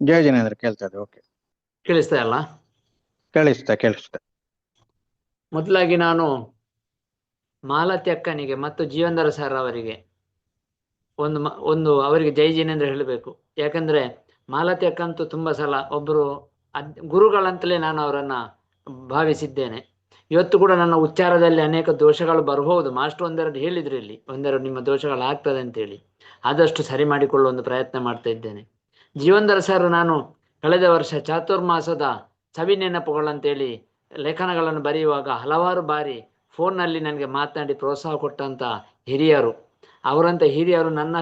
ಜಯ ಜಿನೇಂದ್ರ ಕೇಳ್ತದೆ ಓಕೆ ಕೇಳಿಸ್ತಾ ಅಲ್ಲ ಕೇಳಿಸ್ತಾ ಕೇಳಿಸ್ತಾ. ಮೊದಲಾಗಿ ನಾನು ಮಾಲತಿ ಅಕ್ಕನಿಗೆ ಮತ್ತು ಜೀವಂಧರ ಸರ್ ಅವರಿಗೆ ಒಂದು ಒಂದು ಅವರಿಗೆ ಜೈ ಜಿನೇಂದ್ರ ಹೇಳಬೇಕು. ಯಾಕಂದ್ರೆ ಮಾಲತಿ ಅಕ್ಕ ಅಂತೂ ತುಂಬಾ ಸಲ ಒಬ್ರು ಅದ್ ಗುರುಗಳಂತಲೇ ನಾನು ಅವರನ್ನ ಭಾವಿಸಿದ್ದೇನೆ. ಇವತ್ತು ಕೂಡ ನನ್ನ ಉಚ್ಚಾರದಲ್ಲಿ ಅನೇಕ ದೋಷಗಳು ಬರಬಹುದು. ಮಾಸ್ಟರ್ ಒಂದೆರಡು ಹೇಳಿದ್ರು ಇಲ್ಲಿ. ಒಂದೆರಡು ನಿಮ್ಮ ದೋಷಗಳು ಆಗ್ತದೆ ಅಂತೇಳಿ. ಆದಷ್ಟು ಸರಿ ಮಾಡಿಕೊಳ್ಳುವ ಒಂದು ಪ್ರಯತ್ನ ಮಾಡ್ತಾ ಇದ್ದೇನೆ. ಜೀವಂಧರ ಸರ್ ನಾನು ಕಳೆದ ವರ್ಷ ಚಾತುರ್ಮಾಸದ ಸವಿ ನೆನಪುಗಳಂತೇಳಿ ಲೇಖನಗಳನ್ನು ಬರೆಯುವಾಗ ಹಲವಾರು ಬಾರಿ ಫೋನ್ನಲ್ಲಿ ನನಗೆ ಮಾತನಾಡಿ ಪ್ರೋತ್ಸಾಹ ಕೊಟ್ಟಂತ ಹಿರಿಯರು. ಅವರಂತ ಹಿರಿಯರು ನನ್ನ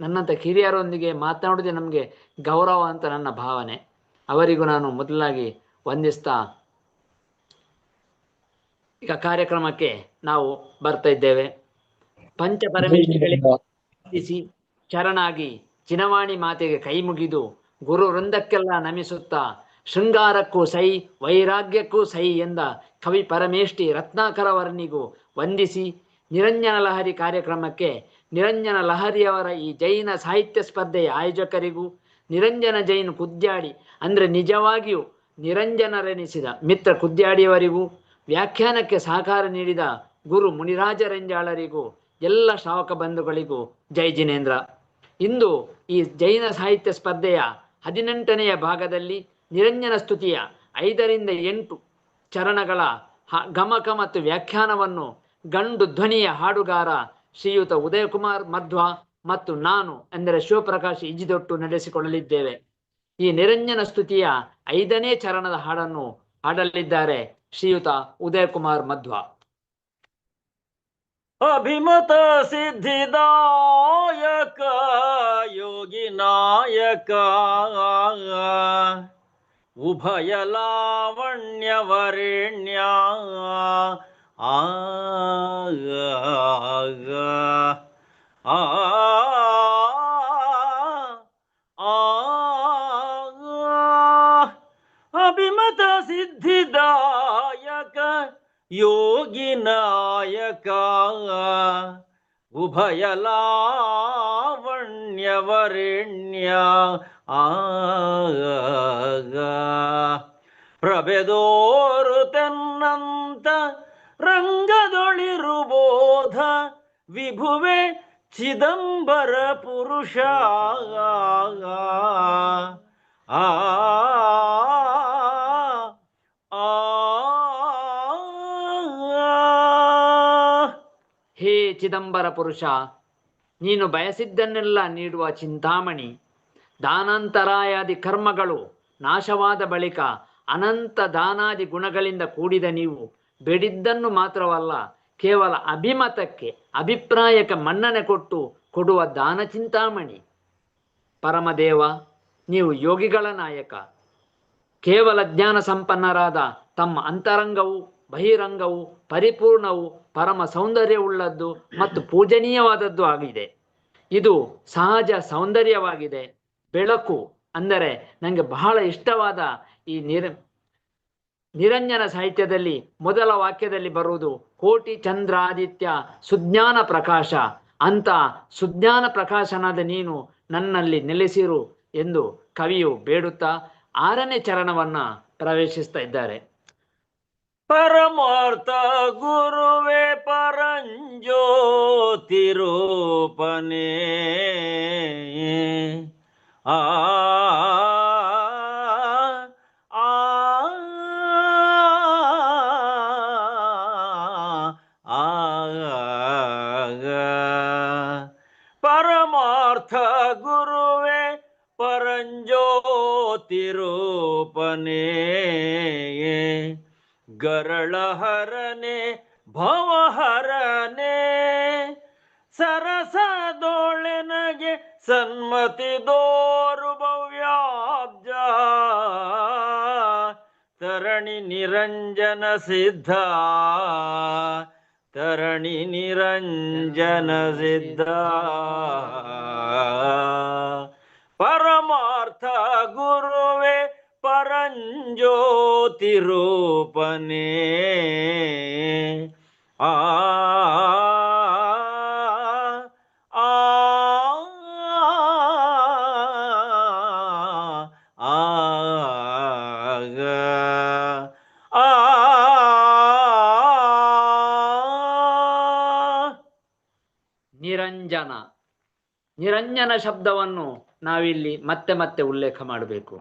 ನನ್ನಂತ ಹಿರಿಯರೊಂದಿಗೆ ಮಾತನಾಡೋದೇ ನಮಗೆ ಗೌರವ ಅಂತ ನನ್ನ ಭಾವನೆ. ಅವರಿಗೂ ನಾನು ಮೊದಲಾಗಿ ವಂದಿಸ್ತಾ ಈಗ ಕಾರ್ಯಕ್ರಮಕ್ಕೆ ನಾವು ಬರ್ತಾ ಇದ್ದೇವೆ. ಪಂಚಪರಮೇಶ್ವರಿಗಳಿಗೆ ಶರಣಾಗಿ ಚಿನವಾಣಿ ಮಾತೆಗೆ ಕೈ ಮುಗಿದು ಗುರು ವೃಂದಕ್ಕೆಲ್ಲ ನಮಿಸುತ್ತಾ, ಶೃಂಗಾರಕ್ಕೂ ಸೈ, ವೈರಾಗ್ಯಕ್ಕೂ ಸೈ ಎಂದ ಕವಿ ಪರಮೇಷ್ಠಿ ರತ್ನಾಕರ ವರ್ಣಿಗೂ ವಂದಿಸಿ ನಿರಂಜನ ಲಹರಿ ಕಾರ್ಯಕ್ರಮಕ್ಕೆ ನಿರಂಜನ ಲಹರಿಯವರ ಈ ಜೈನ ಸಾಹಿತ್ಯ ಸ್ಪರ್ಧೆಯ ಆಯೋಜಕರಿಗೂ ನಿರಂಜನ ಜೈನ್ ಕುದ್ಯಾಡಿ ಅಂದರೆ ನಿಜವಾಗಿಯೂ ನಿರಂಜನರೆನಿಸಿದ ಮಿತ್ರ ಕುದ್ಯಾಡಿಯವರಿಗೂ ವ್ಯಾಖ್ಯಾನಕ್ಕೆ ಸಹಕಾರ ನೀಡಿದ ಗುರು ಮುನಿರಾಜ ರೆಂಜಾಳರಿಗೂ ಎಲ್ಲ ಶ್ರಾವಕ ಬಂಧುಗಳಿಗೂ ಜೈ ಜಿನೇಂದ್ರ. ಇಂದು ಈ ಜೈನ ಸಾಹಿತ್ಯ ಸ್ಪರ್ಧೆಯ ಹದಿನೆಂಟನೆಯ ಭಾಗದಲ್ಲಿ ನಿರಂಜನ ಸ್ತುತಿಯ ಐದರಿಂದ ಎಂಟು ಚರಣಗಳ ಗಮಕ ಮತ್ತು ವ್ಯಾಖ್ಯಾನವನ್ನು ಗಂಡು ಧ್ವನಿಯ ಹಾಡುಗಾರ ಶ್ರೀಯುತ ಉದಯಕುಮಾರ್ ಮಧ್ವ ಮತ್ತು ನಾನು ಎಂದರೆ ಶಿವಪ್ರಕಾಶ್ ಇಜಿದೊಟ್ಟು ನಡೆಸಿಕೊಳ್ಳಲಿದ್ದೇವೆ. ಈ ನಿರಂಜನ ಸ್ತುತಿಯ ಐದನೇ ಚರಣದ ಹಾಡನ್ನು ಹಾಡಲಿದ್ದಾರೆ ಶ್ರೀಯುತ ಉದಯಕುಮಾರ್ ಮಧ್ವ. ಅಭಿಮತ ಸಿದ್ಧಿದಾಯಕ ಯೋಗಿ ನಾಯಕ ಉಭಯ ಲಾವಣ್ಯ ವರೆಣ್ಯ ಆ ಆ ಅಭಿಮತ ಸಿದ್ಧಿದಾಯಕ ಯೋಗಿ ನಾಯಕ ಉಭಯ ಲಾವಣ್ಯವರೆಣ್ಯ ಆಗ ಪ್ರಭೆದೋರು ತೆನ್ನಂತ ರಂಗದೊಳಿರುಬೋಧ ವಿಭುವೆ ಚಿದಂಬರ ಪುರುಷ ಆ ಹೇ ಚಿದಂಬರ ಪುರುಷ, ನೀನು ಬಯಸಿದ್ದನ್ನೆಲ್ಲ ನೀಡುವ ಚಿಂತಾಮಣಿ. ದಾನಾಂತರಾಯಾದಿ ಕರ್ಮಗಳು ನಾಶವಾದ ಬಳಿಕ ಅನಂತ ದಾನಾದಿ ಗುಣಗಳಿಂದ ಕೂಡಿದ ನೀವು ಬೇಡಿದ್ದನ್ನು ಮಾತ್ರವಲ್ಲ, ಕೇವಲ ಅಭಿಮತಕ್ಕೆ, ಅಭಿಪ್ರಾಯಕ್ಕೆ ಮನ್ನಣೆ ಕೊಟ್ಟು ಕೊಡುವ ದಾನ ಚಿಂತಾಮಣಿ. ಪರಮದೇವ, ನೀವು ಯೋಗಿಗಳ ನಾಯಕ. ಕೇವಲ ಜ್ಞಾನ ಸಂಪನ್ನರಾದ ತಮ್ಮ ಅಂತರಂಗವು ಬಹಿರಂಗವು, ಪರಿಪೂರ್ಣವು, ಪರಮ ಸೌಂದರ್ಯವುಳ್ಳದ್ದು ಮತ್ತು ಪೂಜನೀಯವಾದದ್ದು ಆಗಿದೆ. ಇದು ಸಹಜ ಸೌಂದರ್ಯವಾಗಿದೆ. ಬೆಳಕು ಅಂದರೆ ನನಗೆ ಬಹಳ ಇಷ್ಟವಾದ ಈ ನಿರ, ನಿರಂಜನ ಸಾಹಿತ್ಯದಲ್ಲಿ ಮೊದಲ ವಾಕ್ಯದಲ್ಲಿ ಬರುವುದು ಕೋಟಿ ಚಂದ್ರಾದಿತ್ಯ ಸುಜ್ಞಾನ ಪ್ರಕಾಶ. ಅಂತ ಸುಜ್ಞಾನ ಪ್ರಕಾಶನಾದ ನೀನು ನನ್ನಲ್ಲಿ ನೆಲೆಸಿರು ಎಂದು ಕವಿಯು ಬೇಡುತ್ತಾ ಆರನೇ ಚರಣವನ್ನ ಪ್ರವೇಶಿಸ್ತಾ ಇದ್ದಾರೆ. ಪರಮಾರ್ಥ ಗುರುವೇ ಪರಂಜ್ಯೋತಿ ರೂಪನೇ ಆ ಆ ಪರಮಾರ್ಥ ಗುರುವೇ ಪರಂಜ್ಯೋತಿ ರೂಪನೇ ಗರಳಹರನೆ ಭವಹರನೆ ಸರಸದೊಳೆನಗೆ ಸನ್ಮತಿ ದೋರು ಭವ್ಯಾಬ್ಜ. ತರಣಿ ನಿರಂಜನ ಸಿದ್ಧ ತರಣಿ ನಿರಂಜನ ಸಿದ್ಧ. ಜ್ಯೋತಿ ರೂಪನೆ ಆ ನಿರಂಜನ ನಿರಂಜನ ಶಬ್ದವನ್ನು ನಾವಿಲ್ಲಿ ಮತ್ತೆ ಮತ್ತೆ ಉಲ್ಲೇಖ ಮಾಡಬೇಕು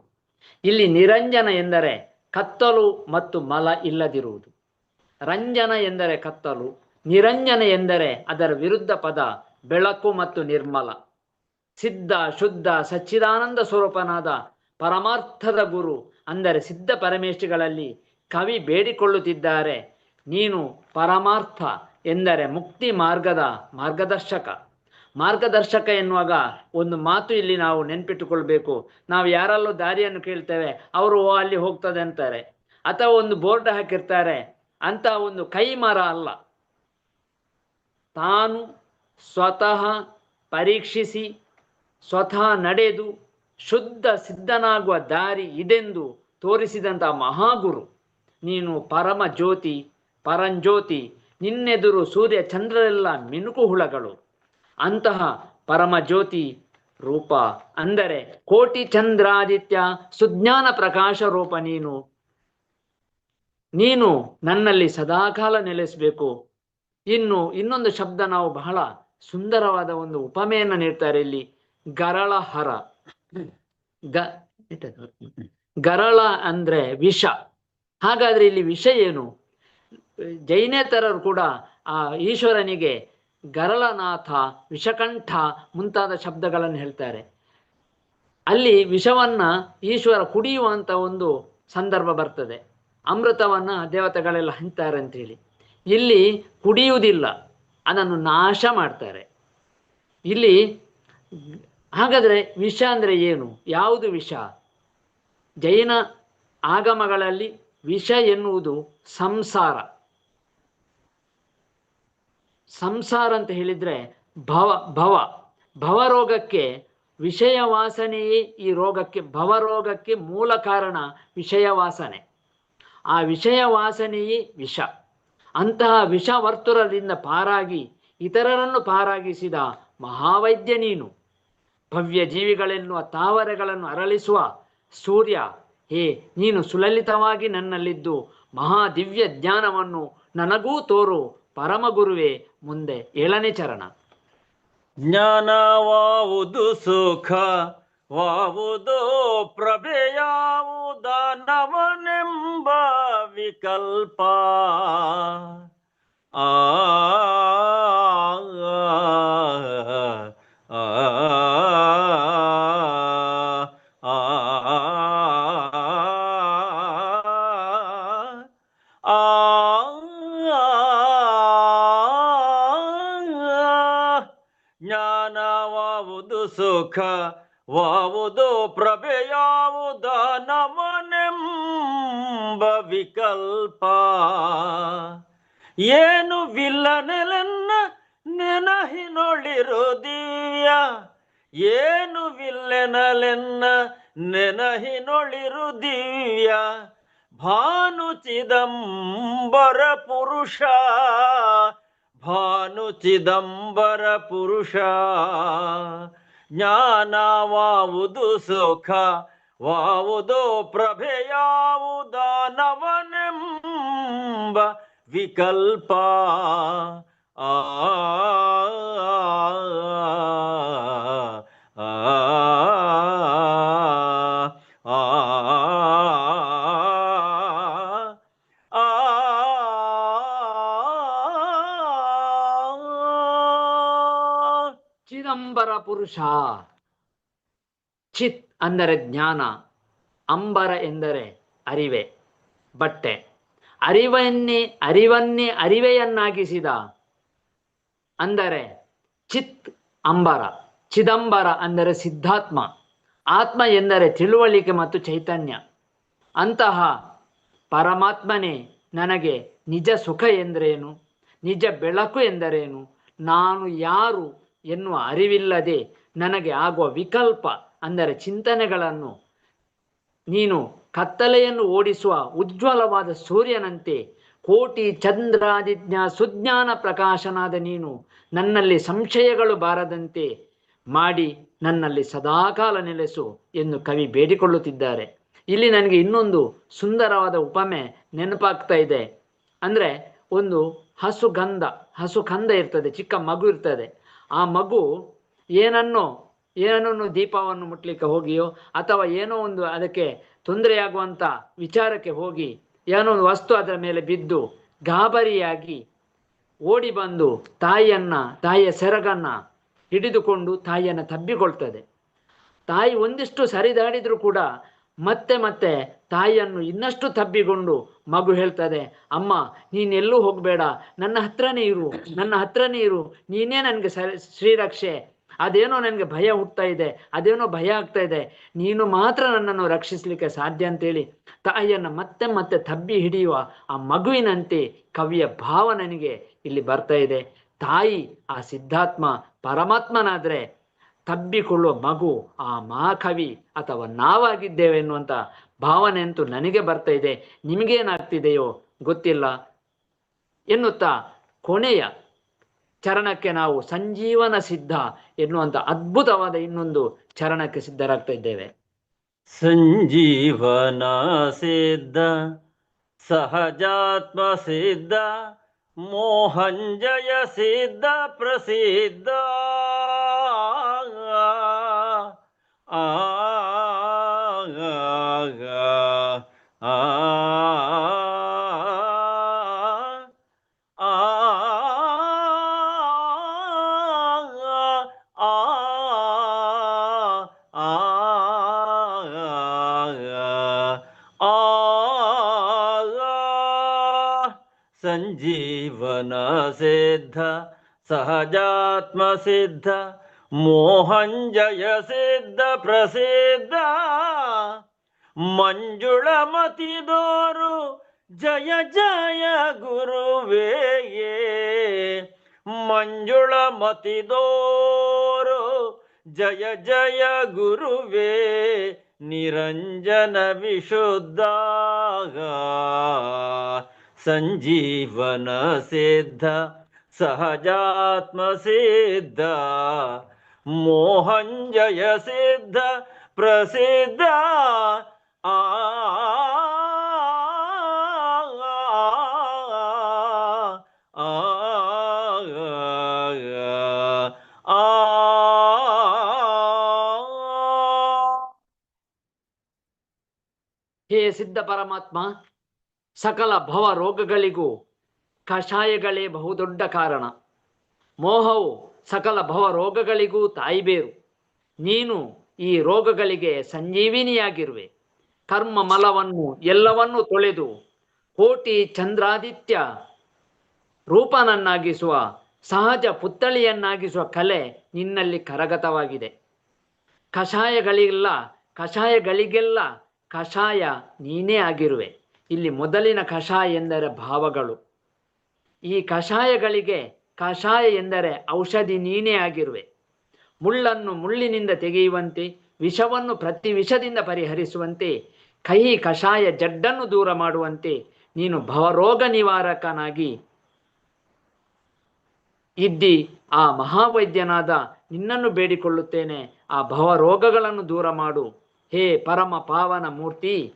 ಇಲ್ಲಿ ನಿರಂಜನ ಎಂದರೆ ಕತ್ತಲು ಮತ್ತು ಮಲ ಇಲ್ಲದಿರುವುದು. ರಂಜನ ಎಂದರೆ ಕತ್ತಲು, ನಿರಂಜನ ಎಂದರೆ ಅದರ ವಿರುದ್ಧ ಪದ, ಬೆಳಕು ಮತ್ತು ನಿರ್ಮಲ. ಸಿದ್ಧ, ಶುದ್ಧ, ಸಚ್ಚಿದಾನಂದ ಸ್ವರೂಪನಾದ ಪರಮಾರ್ಥದ ಗುರು, ಅಂದರೆ ಸಿದ್ಧ ಪರಮೇಶ್ವರಿಗಳಲ್ಲಿ ಕವಿ ಬೇಡಿಕೊಳ್ಳುತ್ತಿದ್ದಾರೆ. ನೀನು ಪರಮಾರ್ಥ ಎಂದರೆ ಮುಕ್ತಿ ಮಾರ್ಗದ ಮಾರ್ಗದರ್ಶಕ. ಮಾರ್ಗದರ್ಶಕ ಎನ್ನುವಾಗ ಒಂದು ಮಾತು ಇಲ್ಲಿ ನಾವು ನೆನ್ಪಿಟ್ಟುಕೊಳ್ಬೇಕು. ನಾವು ಯಾರಲ್ಲೂ ದಾರಿಯನ್ನು ಕೇಳ್ತೇವೆ ಅವರು "ಓ, ಅಲ್ಲಿ ಹೋಗ್ತದೆ ಅಂತಾರೆ. ಅಥವಾ ಒಂದು ಬೋರ್ಡ್ ಹಾಕಿರ್ತಾರೆ ಅಂತ ಒಂದು ಕೈ ಮರ ಅಲ್ಲ. ತಾನು ಸ್ವತಃ ಪರೀಕ್ಷಿಸಿ ಸ್ವತಃ ನಡೆದು ಶುದ್ಧ ಸಿದ್ಧನಾಗುವ ದಾರಿ ಇದೆಂದು ತೋರಿಸಿದಂಥ ಮಹಾಗುರು. ನೀನು ಪರಮ ಜ್ಯೋತಿ ಪರಂಜ್ಯೋತಿ ನಿನ್ನೆದುರು ಸೂರ್ಯ ಚಂದ್ರರೆಲ್ಲ ಮಿನುಕು ಹುಳಗಳು. ಅಂತಹ ಪರಮ ಜ್ಯೋತಿ ರೂಪ ಅಂದರೆ ಕೋಟಿ ಚಂದ್ರಾದಿತ್ಯ ಸುಜ್ಞಾನ ಪ್ರಕಾಶ ರೂಪ ನೀನು. ನೀನು ನನ್ನಲ್ಲಿ ಸದಾಕಾಲ ನೆಲೆಸಬೇಕು. ಇನ್ನು ಇನ್ನೊಂದು ಶಬ್ದ ನಾವು ಬಹಳ ಸುಂದರವಾದ ಒಂದು ಉಪಮೆಯನ್ನು ನೀಡ್ತಾರೆ ಇಲ್ಲಿ. ಗರಳ ಹರ ಗ ಗರಳ ಅಂದ್ರೆ ವಿಷ. ಹಾಗಾದ್ರೆ ಇಲ್ಲಿ ವಿಷ ಏನು? ಜೈನೇತರರು ಕೂಡ ಆ ಈಶ್ವರನಿಗೆ ಗರಳನಾಥ, ವಿಷಕಂಠ ಮುಂತಾದ ಶಬ್ದಗಳನ್ನು ಹೇಳ್ತಾರೆ. ಅಲ್ಲಿ ವಿಷವನ್ನ ಈಶ್ವರ ಕುಡಿಯುವಂತ ಒಂದು ಸಂದರ್ಭ ಬರ್ತದೆ. ಅಮೃತವನ್ನ ದೇವತೆಗಳೆಲ್ಲ ಹಂಚ್ತಾರೆ ಅಂತೇಳಿ. ಇಲ್ಲಿ ಕುಡಿಯುವುದಿಲ್ಲ, ಅದನ್ನು ನಾಶ ಮಾಡ್ತಾರೆ. ಇಲ್ಲಿ ಹಾಗಾದ್ರೆ ವಿಷ ಅಂದರೆ ಏನು? ಯಾವುದು ವಿಷ? ಜೈನ ಆಗಮಗಳಲ್ಲಿ ವಿಷ ಎನ್ನುವುದು ಸಂಸಾರ. ಸಂಸಾರ ಅಂತ ಹೇಳಿದ್ರೆ ಭವ ಭವ. ಭವರೋಗಕ್ಕೆ ವಿಷಯ ವಾಸನೆಯೇ ಈ ರೋಗಕ್ಕೆ, ಭವರೋಗಕ್ಕೆ ಮೂಲ ಕಾರಣ ವಿಷಯ ವಾಸನೆ ಆ ವಿಷಯ ವಾಸನೆಯೇ ವಿಷ. ಅಂತಹ ವಿಷ ವರ್ತುರದಿಂದ ಪಾರಾಗಿ ಇತರರನ್ನು ಪಾರಾಗಿಸಿದ ಮಹಾವೈದ್ಯ ನೀನು. ಭವ್ಯ ಜೀವಿಗಳೆನ್ನುವ ತಾವರೆಗಳನ್ನು ಅರಳಿಸುವ ಸೂರ್ಯ. ಹೇ, ನೀನು ಸುಲಲಿತವಾಗಿ ನನ್ನಲ್ಲಿದ್ದು ಮಹಾ ದಿವ್ಯ ಜ್ಞಾನವನ್ನು ನನಗೂ ತೋರು. ಪರಮಗುರುವೇ ಮುಂದೆ ಏಳನೇ ಚರಣ ಜ್ಞಾನವಾವುದು ಸುಖ ವಾವುದು ಪ್ರಭೆಯಾವುದನವನೆಂಬ ವಿಕಲ್ಪ ಆ ಸುಖ ವಾವುದು ಪ್ರಭೆಯಾವುದ ನಮನೆಂಬ ವಿಕಲ್ಪ. ಏನು ವಿಲ್ಲನೆಲೆನ್ನ ದಿವ್ಯ. ಏನು ವಿಲ್ಲೆನಲೆನ್ನ ದಿವ್ಯ. ಭಾನು ಚಿದಂಬರ ಪುರುಷ. ಭಾನು ಚಿದಂಬರ ಪುರುಷ. ಜ್ಞಾನವಾವುದು ಸುಖ ವಾವುದು ಪ್ರಭೆಯಾವುದ ನವನೆಂಬ ವಿಕಲ್ಪ ಆ ಆ, ಪುರುಷ. ಚಿತ್ ಅಂದರೆ ಜ್ಞಾನ, ಅಂಬರ ಎಂದರೆ ಅರಿವೆ, ಬಟ್ಟೆ. ಅರಿವನ್ನೇ ಅರಿವನ್ನೇ ಅರಿವೆಯನ್ನಾಗಿಸಿದ ಅಂದರೆ ಚಿತ್ ಅಂಬರ. ಚಿದಂಬರ ಅಂದರೆ ಸಿದ್ಧಾತ್ಮ. ಆತ್ಮ ಎಂದರೆ ತಿಳುವಳಿಕೆ ಮತ್ತು ಚೈತನ್ಯ. ಅಂತಹ ಪರಮಾತ್ಮನೇ ನನಗೆ ನಿಜ ಸುಖ ಎಂದರೇನು? ನಿಜ ಬೆಳಕು ಎಂದರೇನು? ನಾನು ಯಾರು ಎನ್ನುವ ಅರಿವಿಲ್ಲದೆ ನನಗೆ ಆಗುವ ವಿಕಲ್ಪ ಅಂದರೆ ಚಿಂತನೆಗಳನ್ನು. ನೀನು ಕತ್ತಲೆಯನ್ನು ಓಡಿಸುವ ಉಜ್ವಲವಾದ ಸೂರ್ಯನಂತೆ ಕೋಟಿ ಚಂದ್ರಾದಿಜ್ಞ ಸುಜ್ಞಾನ ಪ್ರಕಾಶನಾದ ನೀನು ನನ್ನಲ್ಲಿ ಸಂಶಯಗಳು ಬಾರದಂತೆ ಮಾಡಿ ನನ್ನಲ್ಲಿ ಸದಾಕಾಲ ನೆಲೆಸು ಎಂದು ಕವಿ ಬೇಡಿಕೊಳ್ಳುತ್ತಿದ್ದಾರೆ. ಇಲ್ಲಿ ನನಗೆ ಇನ್ನೊಂದು ಸುಂದರವಾದ ಉಪಮೆ ನೆನಪಾಗ್ತಾ ಇದೆ. ಅಂದರೆ ಒಂದು ಹಸುಗಂಧ ಹಸು ಕಂದ ಇರ್ತದೆ, ಚಿಕ್ಕ ಮಗು ಇರ್ತದೆ. ಆ ಮಗು ಏನನ್ನೋ, ಏನನ್ನು ದೀಪವನ್ನು ಮುಟ್ಲಿಕ್ಕೆ ಹೋಗಿಯೋ ಅಥವಾ ಏನೋ ಒಂದು ಅದಕ್ಕೆ ತೊಂದರೆಯಾಗುವಂತ ವಿಚಾರಕ್ಕೆ ಹೋಗಿ, ಏನೋ ಒಂದು ವಸ್ತು ಅದರ ಮೇಲೆ ಬಿದ್ದು ಗಾಬರಿಯಾಗಿ ಓಡಿ ಬಂದು ತಾಯಿಯನ್ನ, ತಾಯಿಯ ಸೆರಗನ್ನ ಹಿಡಿದುಕೊಂಡು ತಾಯಿಯನ್ನ ತಬ್ಬಿಕೊಳ್ತದೆ. ತಾಯಿ ಒಂದಿಷ್ಟು ಸರಿದಾಡಿದ್ರು ಕೂಡ ಮತ್ತೆ ಮತ್ತೆ ತಾಯಿಯನ್ನು ಇನ್ನಷ್ಟು ತಬ್ಬಿಕೊಂಡು ಮಗು ಹೇಳ್ತದೆ, ಅಮ್ಮ, ನೀನೆಲ್ಲೂ ಹೋಗಬೇಡ, ನನ್ನ ಹತ್ರನೇ ಇರು, ನನ್ನ ಹತ್ರನೇ ಇರು, ನೀನೇ ನನಗೆ ಸ, ಶ್ರೀರಕ್ಷೆ. ಅದೇನೋ ನನಗೆ ಭಯ ಹುಟ್ತಾ ಇದೆ, ಅದೇನೋ ಭಯ ಆಗ್ತಾ ಇದೆ, ನೀನು ಮಾತ್ರ ನನ್ನನ್ನು ರಕ್ಷಿಸಲಿಕ್ಕೆ ಸಾಧ್ಯ ಅಂತೇಳಿ ತಾಯಿಯನ್ನು ಮತ್ತೆ ಮತ್ತೆ ತಬ್ಬಿ ಹಿಡಿಯುವ ಆ ಮಗುವಿನಂತೆ ಕವಿಯ ಭಾವ ನನಗೆ ಇಲ್ಲಿ ಬರ್ತಾ ಇದೆ. ತಾಯಿ ಆ ಸಿದ್ಧಾತ್ಮ ಪರಮಾತ್ಮನಾದ್ರೆ ತಬ್ಬಿಕೊಳ್ಳುವ ಮಗು, ಆ ಮಹಾಕವಿ ಅಥವಾ ನಾವಾಗಿದ್ದೇವೆ ಎನ್ನುವಂಥ ಭಾವನೆ ಅಂತೂ ನನಗೆ ಬರ್ತಾ ಇದೆ. ನಿಮಗೇನಾಗ್ತಿದೆಯೋ ಗೊತ್ತಿಲ್ಲ. ಎನ್ನುತ್ತಾ ಕೊನೆಯ ಚರಣಕ್ಕೆ ನಾವು ಸಂಜೀವನ ಸಿದ್ಧ ಎನ್ನುವಂಥ ಅದ್ಭುತವಾದ ಇನ್ನೊಂದು ಚರಣಕ್ಕೆ ಸಿದ್ಧರಾಗ್ತಾ ಇದ್ದೇವೆ. ಸಂಜೀವನ ಸಿದ್ಧ, ಸಹಜಾತ್ಮ ಸಿದ್ಧ ಮೋಹಂಜಯ ಸಿದ್ಧ ಪ್ರಸಿದ್ಧ. ಆ ಆ ಸಂಜೀವನ ಸಿದ್ಧ ಸಹಜಾತ್ಮ ಸಿದ್ಧ ಮೋಹಂಜಯ ಸಿದ್ಧ ಪ್ರಸಿದ್ಧ प्रसिद्ध मञ्जुळमति दोरु जय जय गुरुवे मञ्जुलमति दोरु जय जय गुरुवे निरञ्जन विशुद्ध सञ्जीवन सिद्ध सहजात्म सिद्ध ಮೋಹಂಜಯ ಸಿದ್ಧ ಪ್ರಸಿದ್ಧ ಆ ಹೇ ಸಿದ್ಧ ಪರಮಾತ್ಮ ಸಕಲ ಭವ ರೋಗಗಳಿಗೂ ಕಷಾಯಗಳೇ ಬಹುದೊಡ್ಡ ಕಾರಣ ಮೋಹವು ಸಕಲ ಭವ ರೋಗಗಳಿಗೂ ತಾಯಿಬೇರು. ನೀನು ಈ ರೋಗಗಳಿಗೆ ಸಂಜೀವಿನಿಯಾಗಿರುವೆ. ಕರ್ಮ ಮಲವನ್ನು ಎಲ್ಲವನ್ನೂ ತೊಳೆದು ಕೋಟಿ ಚಂದ್ರಾದಿತ್ಯ ರೂಪನನ್ನಾಗಿಸುವ, ಸಹಜ ಪುತ್ಥಳಿಯನ್ನಾಗಿಸುವ ಕಲೆ ನಿನ್ನಲ್ಲಿ ಕರಗತವಾಗಿದೆ. ಕಷಾಯಗಳಿಲ್ಲ ಕಷಾಯಗಳಿಗೆಲ್ಲ ಕಷಾಯ ನೀನೇ ಆಗಿರುವೆ. ಇಲ್ಲಿ ಮೊದಲಿನ ಕಷಾಯ ಎಂದರೆ ಭಾವಗಳು. ಈ ಕಷಾಯಗಳಿಗೆ ಕಷಾಯ ಎಂದರೆ ಔಷಧಿ ನೀನೇ ಆಗಿರುವೆ. ಮುಳ್ಳನ್ನು ಮುಳ್ಳಿನಿಂದ ತೆಗೆಯುವಂತೆ, ವಿಷವನ್ನು ಪ್ರತಿ ವಿಷದಿಂದ ಪರಿಹರಿಸುವಂತೆ, ಕಹಿ ಕಷಾಯ ಜಡ್ಡನ್ನು ದೂರ ಮಾಡುವಂತೆ, ನೀನು ಭವರೋಗ ನಿವಾರಕನಾಗಿ ಇದ್ದಿ. ಆ ಮಹಾವೈದ್ಯನಾದ ನಿನ್ನನ್ನು ಬೇಡಿಕೊಳ್ಳುತ್ತೇನೆ. ಆ ಭವರೋಗಗಳನ್ನು ದೂರ ಮಾಡು. ಹೇ ಪರಮ ಪಾವನ ಮೂರ್ತಿ,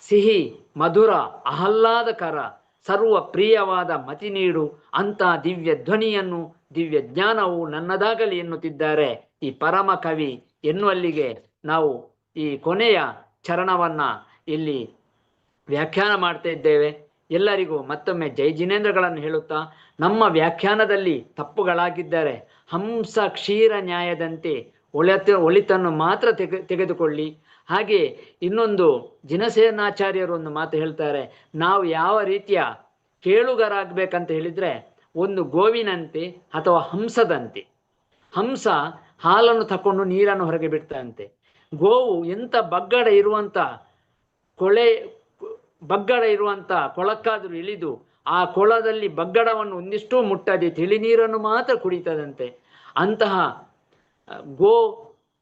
ಸಿಹಿ, ಮಧುರ, ಆಹ್ಲಾದಕರ ಸರ್ವ ಪ್ರಿಯವಾದ ಮತಿ ನೀಡು ಅಂತ ದಿವ್ಯ ಧ್ವನಿಯನ್ನು, ದಿವ್ಯ ಜ್ಞಾನವು ನನ್ನದಾಗಲಿ ಎನ್ನುತ್ತಿದ್ದಾರೆ ಈ ಪರಮ ಕವಿ ಎನ್ನುವಲ್ಲಿಗೆ ನಾವು ಈ ಕೊನೆಯ ಚರಣವನ್ನ ಇಲ್ಲಿ ವ್ಯಾಖ್ಯಾನ ಮಾಡ್ತಾ ಇದ್ದೇವೆ. ಎಲ್ಲರಿಗೂ ಮತ್ತೊಮ್ಮೆ ಜೈ ಜಿನೇಂದ್ರಗಳನ್ನು ಹೇಳುತ್ತಾ, ನಮ್ಮ ವ್ಯಾಖ್ಯಾನದಲ್ಲಿ ತಪ್ಪುಗಳಾಗಿದ್ದರೆ ಹಂಸ ಕ್ಷೀರ ನ್ಯಾಯದಂತೆ ಒಳೆತ, ಒಳಿತನ್ನು ಮಾತ್ರ ತೆಗೆ, ತೆಗೆದುಕೊಳ್ಳಿ. ಹಾಗೆ ಇನ್ನೊಂದು ಜಿನಸೇನಾಚಾರ್ಯರು ಒಂದು ಮಾತು ಹೇಳ್ತಾರೆ, ನಾವು ಯಾವ ರೀತಿಯ ಕೇಳುಗರಾಗಬೇಕಂತ ಹೇಳಿದರೆ ಒಂದು ಗೋವಿನಂತೆ ಅಥವಾ ಹಂಸದಂತೆ. ಹಂಸ ಹಾಲನ್ನು ತಕೊಂಡು ನೀರನ್ನು ಹೊರಗೆ ಬಿಡ್ತಂತೆ. ಗೋವು ಎಂಥ ಬಗ್ಗಡ ಇರುವಂಥ ಕೊಳೆ, ಬಗ್ಗಡ ಇರುವಂಥ ಕೊಳಕ್ಕಾದರೂ ಇಳಿದು ಆ ಕೊಳದಲ್ಲಿ ಬಗ್ಗಡವನ್ನು ಒಂದಿಷ್ಟು ಮುಟ್ಟದೆ ತಿಳಿ ನೀರನ್ನು ಮಾತ್ರ ಕುಡಿತದಂತೆ. ಅಂತಹ ಗೋ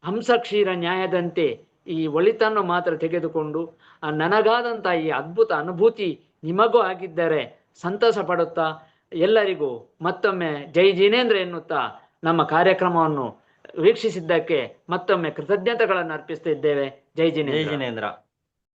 ಹಂಸಕ್ಷೀರ ನ್ಯಾಯದಂತೆ ಈ ಒಳಿತನ್ನು ಮಾತ್ರ ತೆಗೆದುಕೊಂಡು ಆ ನನಗಾದಂಥ ಈ ಅದ್ಭುತ ಅನುಭೂತಿ ನಿಮಗೂ ಆಗಿದ್ದರೆ ಸಂತಸ ಪಡುತ್ತಾ ಎಲ್ಲರಿಗೂ ಮತ್ತೊಮ್ಮೆ ಜೈ ಜಿನೇಂದ್ರ ಎನ್ನುತ್ತಾ ನಮ್ಮ ಕಾರ್ಯಕ್ರಮವನ್ನು ವೀಕ್ಷಿಸಿದ್ದಕ್ಕೆ ಮತ್ತೊಮ್ಮೆ ಕೃತಜ್ಞತೆಗಳನ್ನು ಅರ್ಪಿಸ್ತಾ ಇದ್ದೇವೆ. ಜೈ ಜಿನೇಂದ್ರ.